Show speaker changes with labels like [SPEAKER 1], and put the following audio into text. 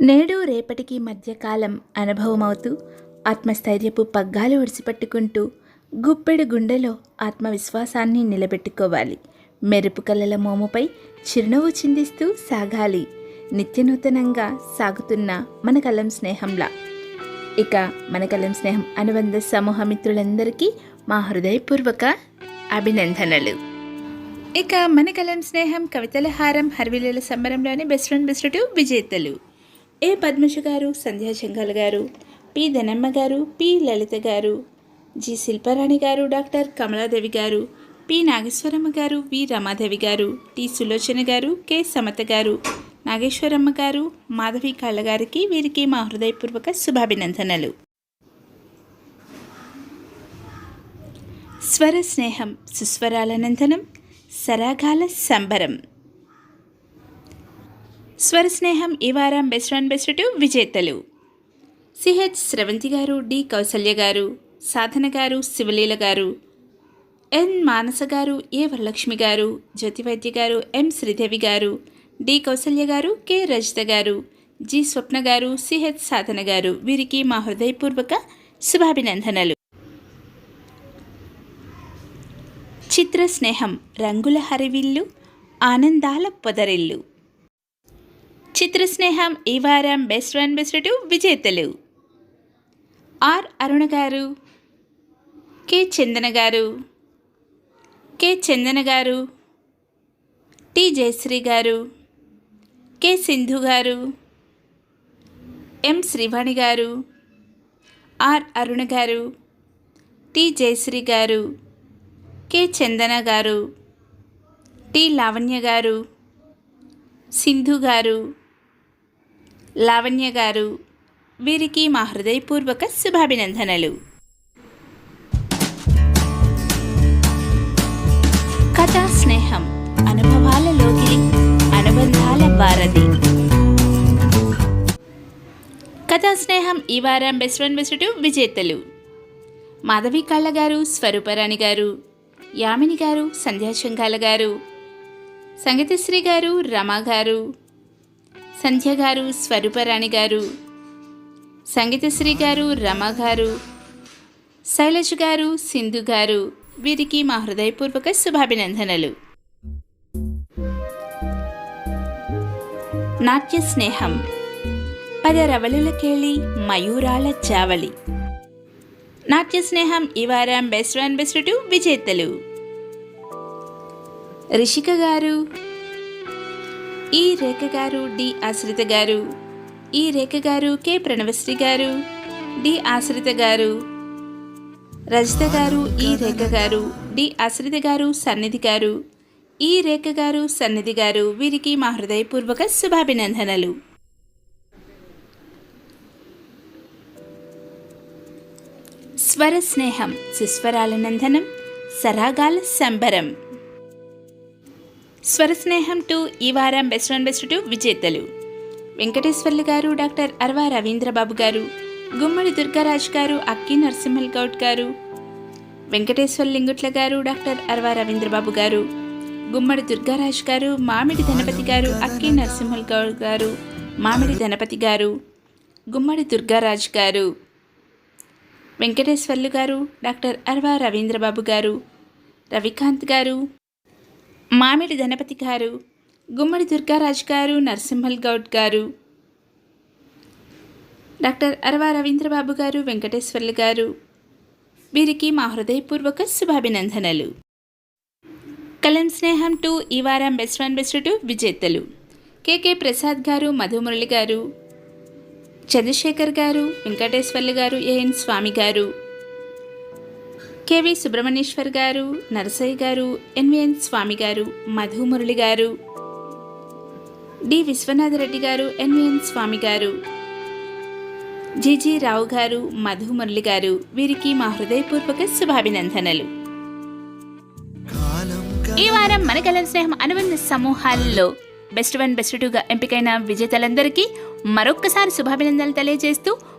[SPEAKER 1] నేడు రేపటికి మధ్యకాలం అనుభవమవుతూ ఆత్మస్థైర్యపు పగ్గాలు ఒడిసిపట్టుకుంటూ గుప్పెడు గుండెలో ఆత్మవిశ్వాసాన్ని నిలబెట్టుకోవాలి. మెరుపు కళ్ళల మోముపై చిరునవ్వు చిందిస్తూ సాగాలి. నిత్యనూతనంగా సాగుతున్న మన కలం స్నేహంలా. ఇక మన కలం స్నేహం అనుబంధ సమూహ మిత్రులందరికీ మా హృదయపూర్వక అభినందనలు. ఇక మన కలం స్నేహం కవితల హారం హర్విలుల సంబరంలోని బెస్ట్ ఫ్రెండ్ బెస్ట్ విజేతలు. ఏ పద్మజ గారు? సంధ్యా చెంగాల్ గారు. పి ధనమ్మ గారు. పి లలిత గారు. జి శిల్పారాణి గారు. డాక్టర్ కమలాదేవి గారు. పి నాగేశ్వరమ్మ గారు. వి రమాదేవి గారు. టి సులోచన గారు. కె సమత గారు. నాగేశ్వరమ్మ గారు. మాధవి కళ్ళ గారికి వీరికి మా హృదయపూర్వక శుభాభినందనలు. స్వర స్నేహం సుస్వరాల నందనం సరాగాల సంబరం. స్వర స్నేహం ఈ వారం బెస్ట్ అండ్ బెస్ట్ టు విజేతలు. C H Sravanthi garu D Kausalya గారు సాధన గారు శివలీల గారు ఎన్ మానస గారు ఏ వరలక్ష్మి గారు జ్యోతివైద్య గారు ఎం శ్రీదేవి గారు డి కౌసల్య గారు కె రజిత గారు జి స్వప్న గారు సిహెచ్ సాధన గారు వీరికి మా హృదయపూర్వక శుభాభినందనలు. చిత్ర స్నేహం రంగుల హరివిల్లు ఆనందాల పొదరిల్లు. చిత్ర స్నేహం ఈ వారం బెస్ట్ వన్ బెస్ట్ టూ విజేతలు. ఆర్. అరుణ గారు. కె. చందన గారు. కె. చందన గారు. టి. జయశ్రీ గారు. కె. సింధు గారు. ఎం. శ్రీవాణి గారు. ఆర్. అరుణ గారు. టి. జయశ్రీ గారు. కె. చందన గారు. టి. లావణ్య గారు. సింధు గారు. లావణ్య గారు. వీరికి మా హృదయపూర్వక శుభాభినందనలు. కథా స్నేహం అనుభవాల లోగిలి అనుబంధాల వారధి. కథా స్నేహం ఈ వారం బెస్ట్ వన్ బెస్ట్ టూ విజేతలు. మాధవి కళ్ళ గారు స్వరూపరాణి గారు. యామిని గారు సంధ్యాశంగాల గారు. సంగీతశ్రీ గారు రమా గారు. సంధ్య గారు స్వరూపరాణి గారు సంగీతశ్రీ గారు రమ గారు శైలజ్ గారు సింధు గారు వీరికి మా హృదయపూర్వక శుభాభినందనలు. నాట్య స్నేహం. పద రవలులకేళి మయూరాల చావలి నాట్య స్నేహం ఈ వారం బెస్ట్ వన్ బెస్ట్ టూ విజేతలు. రిషిక గారు ఈ రేఖ గారు డి ఆశ్రిత గారు. ఈ రేఖ గారు కె ప్రణవశ్రీ గారు. డి ఆశ్రిత గారు. రజిత గారు ఈ రేఖ గారు డి ఆశ్రిత గారు సన్నిధి గారు. ఈ రేఖ గారు సన్నిధి గారు వీరికి మా హృదయపూర్వక శుభాభినందనలు. స్వర స్నేహం సుస్వరాల నందనం సరాగాల సంబరం. స్వర స్నేహం టు ఈ వారం బెస్ట్ అండ్ బెస్ట్ టూ విజేతలు. వెంకటేశ్వర్లు గారు డాక్టర్ అర్వా రవీంద్రబాబు గారు గుమ్మడి దుర్గారాజ్ గారు అక్కి నరసింహల్ గౌడ్ గారు వెంకటేశ్వర్ లింగుట్ల గారు డాక్టర్ అర్వా రవీంద్రబాబు గారు గుమ్మడి దుర్గారాజ్ గారు మామిడి ధనపతి గారు అక్కి నరసింహల్ గౌడ్ గారు మామిడి ధనపతి గారు గుమ్మడి దుర్గారాజ్ గారు వెంకటేశ్వర్లు గారు డాక్టర్ అర్వా రవీంద్రబాబు గారు రవికాంత్ గారు మామిడి ధనపతి గారు గుమ్మడి దుర్గారాజు గారు నరసింహల్ గౌడ్ గారు. డాక్టర్ అరవా రవీంద్రబాబు గారు వెంకటేశ్వర్లు గారు. వీరికి మా హృదయపూర్వక శుభాభినందనలు. కలం స్నేహం టూ ఈ వారం బెస్ట్ వన్ బెస్ట్ టూ విజేతలు. K K Prasad garu Madhumurali garu. Chandrasekhar గారు వెంకటేశ్వర్లు గారు ఏఎన్ స్వామి గారు. కెవి సుబ్రహ్మణ్యేశ్వర్ గారు నరసయ్య గారు ఎన్విఎన్ స్వామి గారు మధు మురళి గారు డి విశ్వనాథ రెడ్డి గారు ఎన్విఎన్ స్వామి గారు జీజీ రావు గారు మధు మురళి గారు. వీరికి మా హృదయపూర్వక శుభాభినందనలు. ఈ వారం మన కలర్ స్నేహం అనుబంధ సమూహాల్లో బెస్ట్ వన్ బెస్ట్ టూగా ఎంపికైన విజేతలందరికీ మరొక్కసారి శుభాభినందనలు తెలియజేస్తూ